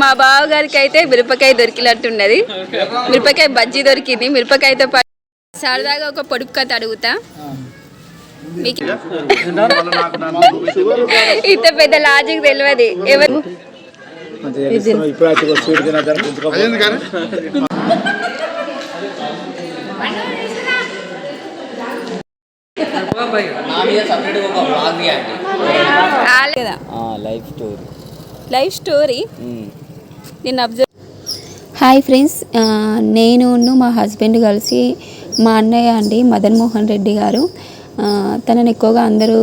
మా బావ గారికి అయితే మిరపకాయ దొరికినట్టున్నది. మిరపకాయ బజ్జీ దొరికింది. మిరపకాయతో పాటు సరదాగా ఒక పొడుపు కథ అడుగుతా. మీకు ఇంత పెద్ద లాజిక్ తెలియదు ఎవరు? Life story. Life story. నేను అబ్జర్వ్ హాయ్ ఫ్రెండ్స్ నేను మా హస్బెండ్ కలిసి మా అన్నయ్య అండి మదన్ మోహన్ రెడ్డి గారు. తనని ఎక్కువగా అందరూ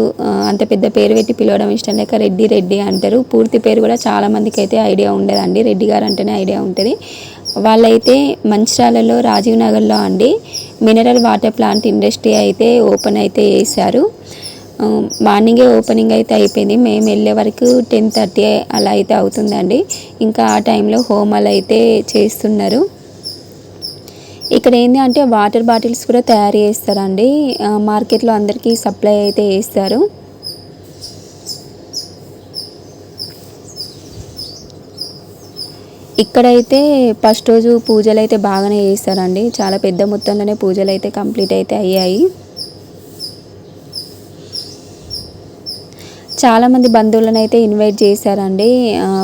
అంత పెద్ద పేరు పెట్టి పిలవడం ఇష్టం లేక రెడ్డి రెడ్డి అంటారు. పూర్తి పేరు కూడా చాలామందికి అయితే ఐడియా ఉండదండి. రెడ్డి గారు అంటేనే ఐడియా ఉంటుంది. వాళ్ళైతే మంచిర్యాలలో రాజీవ్ నగర్లో అండి మినరల్ వాటర్ ప్లాంట్ ఇండస్ట్రీ అయితే ఓపెన్ అయితే చేశారు. మార్నింగే ఓపెనింగ్ అయితే అయిపోయింది. మేము వెళ్ళే వరకు టెన్ థర్టీ అలా అయితే అవుతుందండి. ఇంకా ఆ టైంలో హోమాలు అయితే చేస్తున్నారు. ఇక్కడ ఏంటి అంటే వాటర్ బాటిల్స్ కూడా తయారు చేస్తారండి. మార్కెట్లో అందరికీ సప్లై అయితే చేస్తారు. ఇక్కడైతే ఫస్ట్ రోజు పూజలు అయితే బాగానే చేస్తారండి. చాలా పెద్ద మొత్తంలోనే పూజలు అయితే కంప్లీట్ అయితే అయ్యాయి. చాలామంది బంధువులను అయితే ఇన్వైట్ చేశారండి.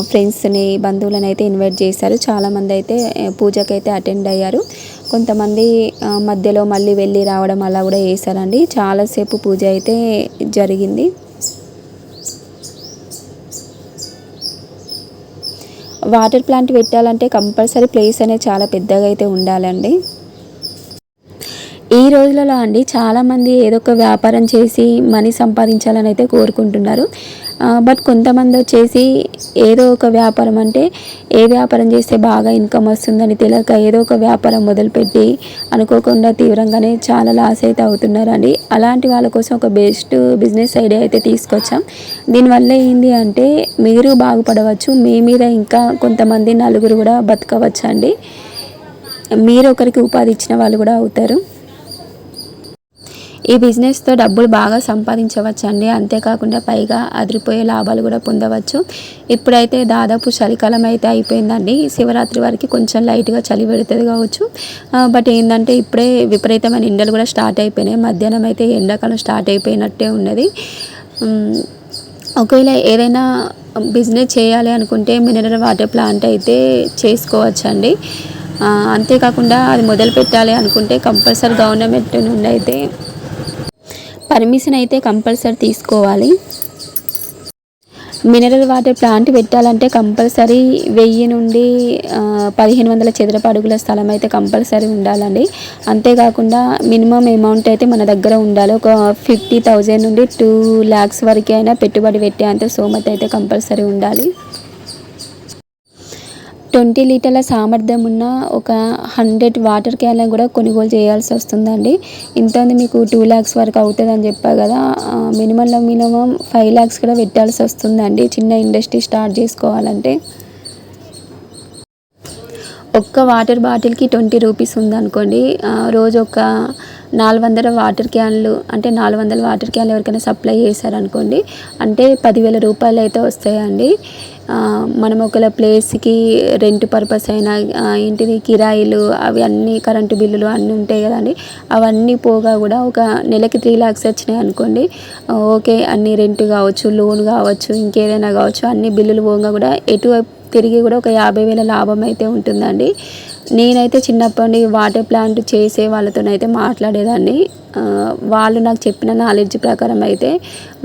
ఫ్రెండ్స్ని బంధువులను అయితే ఇన్వైట్ చేశారు. చాలామంది అయితే పూజకైతే అటెండ్ అయ్యారు. కొంతమంది మధ్యలో మళ్ళీ వెళ్ళి రావడం అలా కూడా చేశారండి. చాలాసేపు పూజ అయితే జరిగింది. వాటర్ ప్లాంట్ పెట్టాలంటే కంపల్సరీ ప్లేస్ అనేది చాలా పెద్దగా అయితే ఉండాలండి. ఈ రోజులలో అండి చాలామంది ఏదో ఒక వ్యాపారం చేసి మనీ సంపాదించాలని అయితే కోరుకుంటున్నారు. బట్ కొంతమంది వచ్చేసి ఏదో ఒక వ్యాపారం అంటే ఏ వ్యాపారం చేస్తే బాగా ఇన్కమ్ వస్తుందని తెలియక ఏదో ఒక వ్యాపారం మొదలుపెట్టి అనుకోకుండా తీవ్రంగానే చాలా లాస్ అయితే అవుతున్నారండి. అలాంటి వాళ్ళ కోసం ఒక బెస్ట్ బిజినెస్ ఐడియా అయితే తీసుకొచ్చాం. దీనివల్ల ఏంది అంటే మీరు బాగుపడవచ్చు మీ మీద ఇంకా కొంతమంది నలుగురు కూడా బతకవచ్చు అండి మీరు ఒకరికి ఉపాధి ఇచ్చిన వాళ్ళు కూడా అవుతారు. ఈ బిజినెస్తో డబ్బులు బాగా సంపాదించవచ్చు అండి అంతేకాకుండా పైగా అదిరిపోయే లాభాలు కూడా పొందవచ్చు. ఇప్పుడైతే దాదాపు చలికాలం అయితే అయిపోయిందండి. శివరాత్రి వరకు కొంచెం లైట్గా చలి పెడుతుంది కావచ్చు. బట్ ఏంటంటే ఇప్పుడే విపరీతమైన ఎండలు కూడా స్టార్ట్ అయిపోయినాయి. మధ్యాహ్నం అయితే ఎండాకాలం స్టార్ట్ అయిపోయినట్టే ఉన్నది. ఒకవేళ ఏదైనా బిజినెస్ చేయాలి అనుకుంటే మినరల్ వాటర్ ప్లాంట్ అయితే చేసుకోవచ్చండి. అంతేకాకుండా అది మొదలు పెట్టాలి అనుకుంటే కంపల్సరీ గవర్నమెంట్ నుండి అయితే పర్మిషన్ అయితే కంపల్సరీ తీసుకోవాలి. మినరల్ వాటర్ ప్లాంట్ పెట్టాలంటే కంపల్సరీ వెయ్యి నుండి పదిహేను వందల చదరపు అడుగుల స్థలం అయితే కంపల్సరీ ఉండాలండి. అంతేకాకుండా మినిమం అమౌంట్ అయితే మన దగ్గర ఉండాలి. ఒక ఫిఫ్టీ థౌజండ్ నుండి టూ ల్యాక్స్ వరకు అయినా పెట్టుబడి పెట్టే అంత సోమత అయితే కంపల్సరీ ఉండాలి. ట్వంటీ లీటర్ల సామర్థ్యం ఉన్న ఒక హండ్రెడ్ వాటర్ క్యాన్లను కూడా కొనుగోలు చేయాల్సి వస్తుందండి. ఇంత ఉంది మీకు టూ ల్యాక్స్ వరకు అవుతుంది అని చెప్పా కదా మినిమంలో మినిమం ఫైవ్ ల్యాక్స్ కూడా పెట్టాల్సి వస్తుందండి. చిన్న ఇండస్ట్రీ స్టార్ట్ చేసుకోవాలంటే. ఒక్క వాటర్ బాటిల్కి ట్వంటీ రూపీస్ ఉందనుకోండి. రోజు ఒక నాలుగు వందల వాటర్ క్యాన్లు అంటే నాలుగు వందల వాటర్ క్యాన్లు ఎవరికైనా సప్లై చేశారనుకోండి అంటే పదివేల రూపాయలు అయితే వస్తాయండి మనం ఒకవేళ ప్లేస్కి రెంట్ పర్పస్ అయినా ఏంటిది కిరాయిలు అవి అన్నీ కరెంటు బిల్లులు అన్నీ ఉంటాయి కదండి. అవన్నీ పోగా కూడా ఒక నెలకి త్రీ ల్యాక్స్ వచ్చినాయి అనుకోండి. ఓకే అన్ని రెంట్ కావచ్చు లోన్ కావచ్చు ఇంకేదైనా కావచ్చు అన్ని బిల్లులు పోగా కూడా ఎటు తిరిగి కూడా ఒక యాభై వేల లాభం అయితే ఉంటుందండి. నేనైతే చిన్నప్పటి వాటర్ ప్లాంట్ చేసే వాళ్ళతోనైతే మాట్లాడేదాన్ని. వాళ్ళు నాకు చెప్పిన నాలెడ్జ్ ప్రకారం అయితే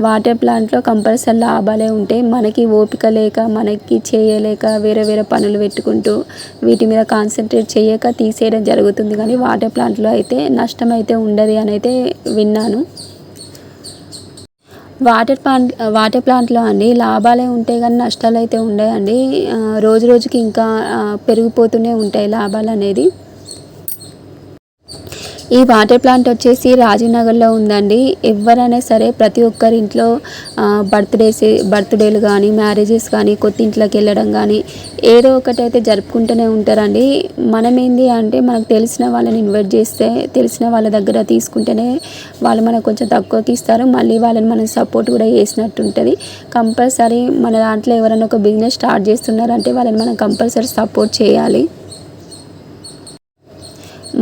వాటర్ ప్లాంట్లో కంపల్సరీ లాభాలే ఉంటాయి మనకి ఓపిక లేక మనకి చేయలేక వేరే వేరే పనులు పెట్టుకుంటూ వీటి మీద కాన్సన్ట్రేట్ చేయక తీసేయడం జరుగుతుంది. కానీ వాటర్ ప్లాంట్లో అయితే నష్టం అయితే ఉండదు అని అయితే విన్నాను. వాటర్ ప్లాంట్ వాటర్ ప్లాంట్లో అండి లాభాలే ఉంటాయి కానీ నష్టాలు అయితే ఉండయండి రోజు రోజుకి ఇంకా పెరిగిపోతూనే ఉంటాయి లాభాలు అనేది ఈ వాటర్ ప్లాంట్ వచ్చేసి రాజీనగర్లో ఉందండి. ఎవరైనా సరే ప్రతి ఒక్కరి ఇంట్లో బర్త్డేస్ బర్త్డేలు కానీ మ్యారేజెస్ కానీ కొత్త ఇంట్లోకి వెళ్ళడం కానీ ఏదో ఒకటి అయితే జరుపుకుంటూనే ఉంటారండి. మనం ఏంది అంటే మనకు తెలిసిన వాళ్ళని ఇన్వైట్ చేస్తే తెలిసిన వాళ్ళ దగ్గర తీసుకుంటేనే వాళ్ళు మనకు కొంచెం తక్కువకి ఇస్తారు. మళ్ళీ వాళ్ళని మనం సపోర్ట్ కూడా చేసినట్టు ఉంటుంది. కంపల్సరీ మన దాంట్లో ఎవరైనా ఒక బిజినెస్ స్టార్ట్ చేస్తున్నారంటే వాళ్ళని మనం కంపల్సరీ సపోర్ట్ చేయాలి.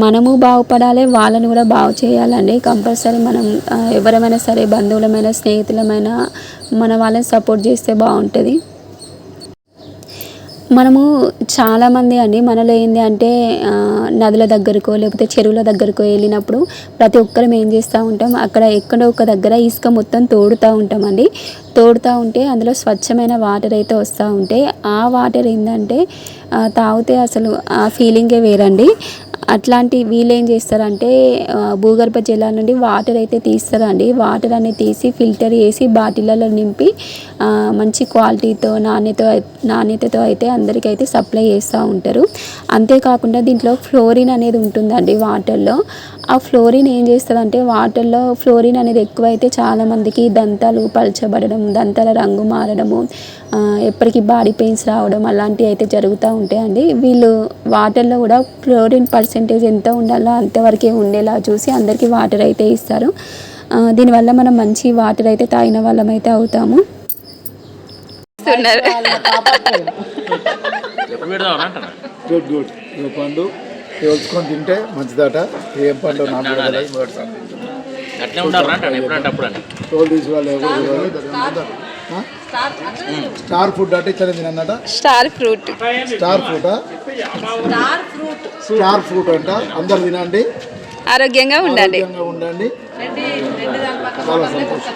మనము బాగుపడాలి వాళ్ళని కూడా బాగు చేయాలండి. కంపల్సరీ మనం ఎవరమైనా సరే బంధువులమైన స్నేహితులమైన మన వాళ్ళని సపోర్ట్ చేస్తే బాగుంటుంది. మనము చాలామంది అండి మనలో ఏంది అంటే నదుల దగ్గరకో లేకపోతే చెరువుల దగ్గరకో వెళ్ళినప్పుడు ప్రతి ఒక్కరం ఏం చేస్తూ ఉంటాం అక్కడ ఎక్కడో ఒక దగ్గర ఇసుక మొత్తం తోడుతూ ఉంటామండి తోడుతూ ఉంటే అందులో స్వచ్ఛమైన వాటర్ అయితే వస్తూ ఉంటే ఆ వాటర్ ఏంటంటే తాగితే అసలు ఆ ఫీలింగే వేరండి. అట్లాంటి వీళ్ళు ఏం చేస్తారంటే భూగర్భ జలాల నుండి వాటర్ అయితే తీస్తారండి. వాటర్ అనేది తీసి ఫిల్టర్ చేసి బాటిళ్ళలో నింపి మంచి క్వాలిటీతో నాణ్యత నాణ్యతతో అయితే అందరికైతే సప్లై చేస్తూ ఉంటారు. అంతేకాకుండా దీంట్లో ఫ్లోరిన్ అనేది ఉంటుందండి వాటర్లో. ఆ ఫ్లోరిన్ ఏం చేస్తుందంటే వాటర్లో ఫ్లోరిన్ అనేది ఎక్కువైతే చాలామందికి దంతాలు పలచబడడం దంతాల రంగు మారడము ఎప్పటికీ బాడీ పెయిన్స్ రావడం అలాంటివి అయితే జరుగుతూ ఉంటాయండి. వీళ్ళు వాటర్లో కూడా ఫ్లోరిన్ పర్సెంటేజ్ ఎంత ఉండాలో అంతవరకే ఉండేలా చూసి అందరికీ వాటర్ అయితే ఇస్తారు. దీనివల్ల మనం మంచి వాటర్ అయితే తాగిన వాళ్ళం అయితే అవుతాము. Good good. తెలుసుకొని తింటే మంచిదట. ఏం పండు. అట్లే ఉండాలి తోలు తీసి వాళ్ళు? స్టార్ ఫుడ్ అంటే ఇట్లా తినన్నట? Star fruit. Star ఫ్రూటా? Star fruit. అంట. అందరు తినండి. ఆరోగ్యంగా ఉండాలి ఆరోగ్యంగా ఉండండి. చాలా సంతోషం?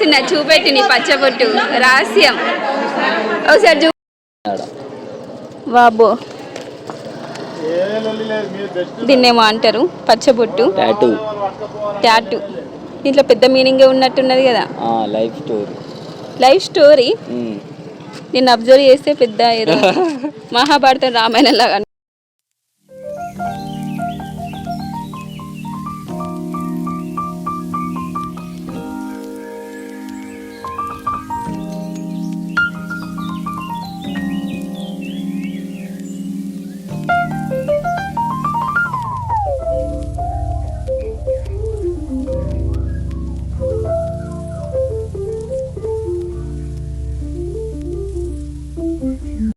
తీస్తున్నా చూపెట్టి నీ పచ్చబొట్టు రహస్యం. ఒకసారి చూ బాబో దీన్నేమో అంటారు? పచ్చబొట్టు. టాటూ టాటు దీంట్లో పెద్ద మీనింగే ఉన్నట్టున్నది కదా. లైఫ్ స్టోరీ లైఫ్ స్టోరీ నిన్ను అబ్జర్వ్ చేస్తే పెద్ద ఏదో మహాభారతం రామాయణం లాగా